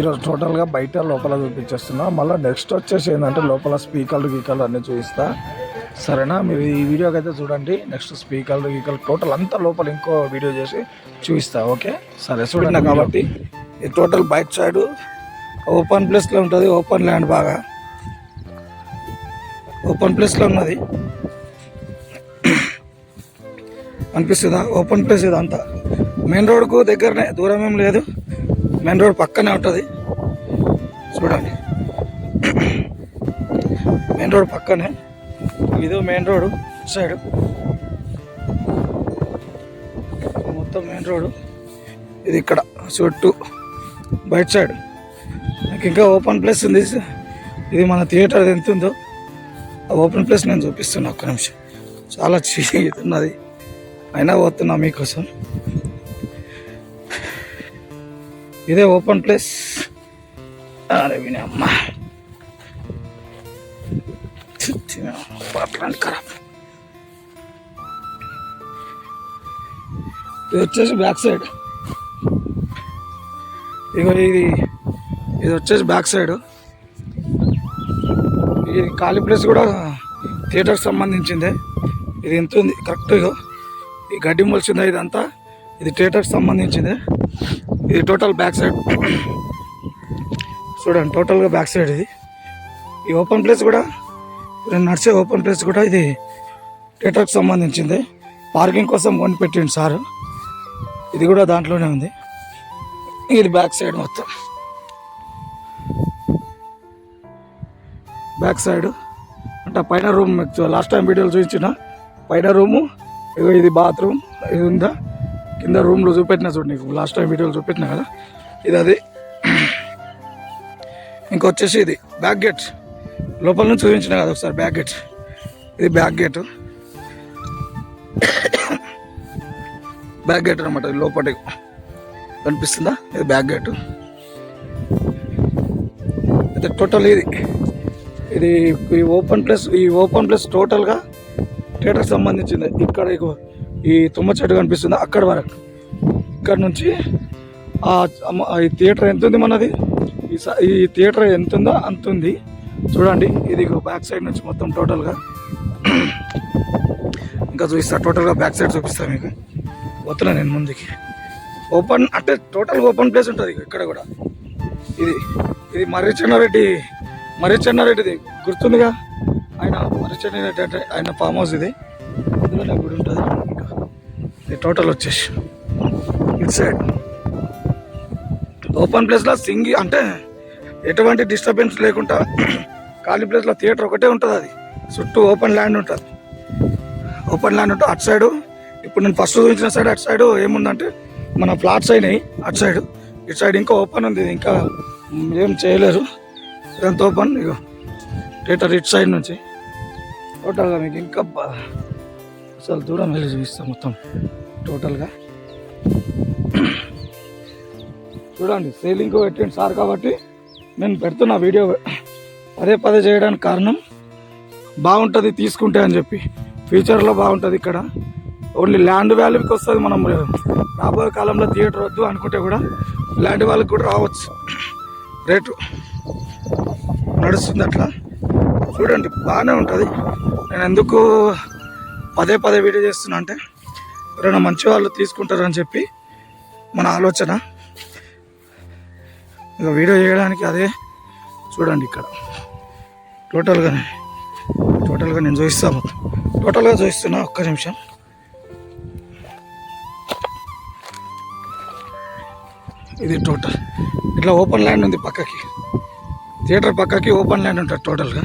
ఈరోజు టోటల్గా బయట లోపల చూపించేస్తున్నా. మళ్ళీ నెక్స్ట్ వచ్చేసి ఏంటంటే లోపల స్పీకర్లు గీకర్లు అన్నీ చూపిస్తా. సరేనా? మీరు ఈ వీడియోకి అయితే చూడండి. నెక్స్ట్ స్పీకర్లు గీకర్లు టోటల్ అంతా లోపల ఇంకో వీడియో చేసి చూపిస్తా ఓకే? సరే చూడండి కాబట్టి ఈ టోటల్ బయట సైడ్ ఓపెన్ ప్లేస్లో ఉంటుంది ఓపెన్ ల్యాండ్ బాగా. ఓపెన్ ప్లేస్లో ఉన్నది. అనిపిస్తుందా? ఓపెన్ ప్లేస్ ఇదంతా. మెయిన్ రోడ్కు దగ్గరనే దూరం ఏం లేదు. మెయిన్ రోడ్ పక్కనే ఉంటుంది. చూడండి. మెయిన్ రోడ్ పక్కనే. ఇది మెయిన్ రోడ్ సైడ్. మొత్తం మెయిన్ రోడ్. ఇది ఇక్కడ చుట్టూ. బయట సైడ్. నాకు ఇంకా ఓపెన్ ప్లేస్ ఉంది. ఇది మన థియేటర్ ఎంత ఉందో ఆ ఓపెన్ ప్లేస్ నేను చూపిస్తున్నా ఒక్క నిమిషం. చాలా చీ ఉన్నది. అయినా పోతున్నా మీకోసం. ఇదే ఓపెన్ ప్లేస్. అరే విని అమ్మ ఖరాబ్. ఇది వచ్చేసి బ్యాక్ సైడ్. ఇగో ఇది ఇది వచ్చేసి బ్యాక్ సైడ్. ఈ ఖాళీ ప్లేస్ కూడా థియేటర్కి సంబంధించిందే. ఇది ఎంత ఉంది కరెక్ట్ ఇగో. ఈ గడ్డి మొలిచిందా ఇదంతా? ఇది థియేటర్కి సంబంధించిందే. ఇది టోటల్ బ్యాక్ సైడ్ చూడండి టోటల్గా బ్యాక్ సైడ్ ఇది. ఈ ఓపెన్ ప్లేస్ కూడా నడిచే ఓపెన్ ప్లేస్ కూడా ఇది థియేటర్కి సంబంధించింది. పార్కింగ్ కోసం కొని పెట్టిండు సారు. ఇది కూడా దాంట్లోనే ఉంది. ఇది బ్యాక్ సైడ్ మొత్తం. బ్యాక్ సైడ్ అంటే పైన రూమ్ లాస్ట్ టైం వీడియోలు చూపించిన. పైన రూము ఇది బాత్రూమ్ ఇది ఉందా? కింద రూమ్లో చూపెట్టిన చూడు నీకు. లాస్ట్ టైం వీడియోలో చూపెట్టిన కదా? ఇది అది ఇంకొచ్చేసి ఇది. బ్యాక్ గేట్ లోపల నుంచి చూపించిన కదా ఒకసారి బ్యాక్ గేట్ ఇది బ్యాక్ గేట్ బ్యాక్ గేట్ అనమాట ఇది లోపలికి కనిపిస్తుందా? ఇది బ్యాక్ గేట్ అయితే టోటల్ ఇది. ఇది ఈ ఓపెన్ ప్లేస్ ఈ ఓపెన్ ప్లేస్ టోటల్గా థియేటర్కి సంబంధించింది. ఇక్కడ ఇగో ఈ తుమ్మ చెట్టు కనిపిస్తుంది అక్కడ వరకు. ఇక్కడ నుంచి ఆ అమ్మ- ఈ థియేటర్ ఎంత ఉంది మనది? ఈ స- ఈ థియేటర్ ఎంత ఉందో అంత ఉంది చూడండి ఇది బ్యాక్ సైడ్ నుంచి మొత్తం టోటల్గా ఇంకా చూపిస్తా టోటల్గా బ్యాక్ సైడ్ చూపిస్తా మీకు. వస్తున్నా నేను ముందుకి. ఓపెన్ అంటే టోటల్గా ఓపెన్ ప్లేస్ ఉంటుంది ఇక్కడ కూడా. ఇది ఇది మర్రి చెన్నారెడ్డి మర్రి చెన్నారెడ్డిది గుర్తుందిగా? ఆయన మర్రి చెన్నారెడ్డి అంటే ఆయన ఫామ్ హౌస్ ఇది. ఇందులోనే గుడి ఉంటుంది. ఇంకా ఇది టోటల్ వచ్చేసి ఇట్ సైడ్ ఓపెన్ ప్లేస్లో సింగి అంటే ఎటువంటి డిస్టర్బెన్స్ లేకుండా ఖాళీ ప్లేస్లో థియేటర్ ఒకటే ఉంటుంది అది. చుట్టూ ఓపెన్ ల్యాండ్ ఉంటుంది. ఓపెన్ ల్యాండ్ ఉంటుంది అటు సైడు ఇప్పుడు నేను ఫస్ట్ చూపించిన సైడ్ అటు సైడు ఏముందంటే మన ఫ్లాట్స్ అయినాయి అటు సైడ్ ఇటు సైడ్ ఇంకా ఓపెన్ ఉంది. ఇది ఇంకా ఏం చేయలేరు. ఇదంతా ఓపెన్ ఇగో థియేటర్ ఇటు సైడ్ నుంచి. టోటల్గా మీకు ఇంకా అసలు దూరం వెళ్ళి చూపిస్తాం మొత్తం టోటల్గా. చూడండి సేలింగ్ పెట్టండి సార్ కాబట్టి నేను పెడుతున్న వీడియో పదే పదే చేయడానికి కారణం బాగుంటుంది తీసుకుంటే అని చెప్పి. ఫ్యూచర్లో బాగుంటుంది ఇక్కడ. ఓన్లీ ల్యాండ్ వాల్యూకి వస్తుంది మనం రాబోయే కాలంలో థియేటర్ వద్దు అనుకుంటే కూడా ల్యాండ్ వాళ్ళకి కూడా రావచ్చు. రేటు నడుస్తుంది అట్లా. చూడండి బాగానే ఉంటుంది. నేను ఎందుకు పదే పదే వీడియో చేస్తున్నా అంటే ఎవరైనా మంచి వాళ్ళు తీసుకుంటారని చెప్పి మన ఆలోచన. ఇక వీడియో చేయడానికి అదే చూడండి ఇక్కడ. టోటల్గానే టోటల్గా నేను చూపిస్తాను టోటల్గా చూపిస్తున్నా ఒక్క నిమిషం. ఇది టోటల్. ఇట్లా ఓపెన్ ల్యాండ్ ఉంది పక్కకి. థియేటర్ పక్కకి ఓపెన్ ల్యాండ్ ఉంటుంది టోటల్గా.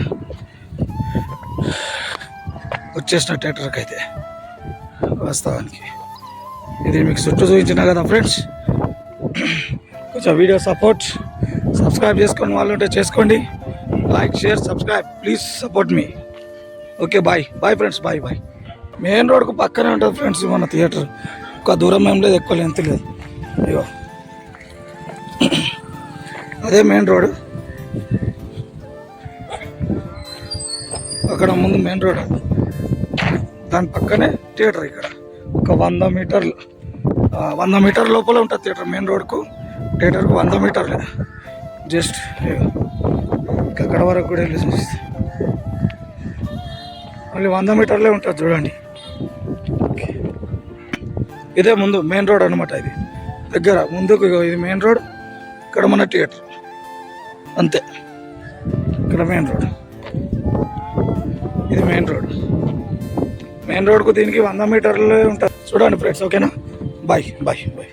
వచ్చేసిన థియేటర్కి అయితే వాస్తవానికి. ఇది మీకు చుట్టూ చూపించిన కదా ఫ్రెండ్స్. కొంచెం వీడియో సపోర్ట్ సబ్స్క్రైబ్ చేసుకొని వాళ్ళు ఉంటే చేసుకోండి. Like share subscribe please support me. Okay bye. Bye friends bye bye. Main రోడ్కు పక్కనే ఉంటుంది ఫ్రెండ్స్ మన థియేటర్. ఒక దూరం ఏం లేదు ఎక్కువ లెంత్ లేదు. అయ్యో అదే మెయిన్ రోడ్. అక్కడ ముందు మెయిన్ రోడ్. దాని పక్కనే థియేటర్ ఇక్కడ. ఒక వంద మీటర్లు వంద మీటర్ లోపల ఉంటుంది థియేటర్ మెయిన్ రోడ్కు. థియేటర్కు వంద మీటర్లే. జస్ట్ అక్కడ వరకు కూడా వెళ్ళి చూస్తే మళ్ళీ వంద మీటర్లే ఉంటుంది చూడండి. ఇదే ముందు మెయిన్ రోడ్ అనమాట ఇది. దగ్గర ముందుకు ఇది మెయిన్ రోడ్ ఇక్కడ మన థియేటర్. అంతే. ఇక్కడ మెయిన్ రోడ్. ఇది మెయిన్ రోడ్. మెయిన్ రోడ్కు దీనికి వంద మీటర్లే ఉంటుంది చూడండి ఫ్రెండ్స్ ఓకేనా? Bye bye bye.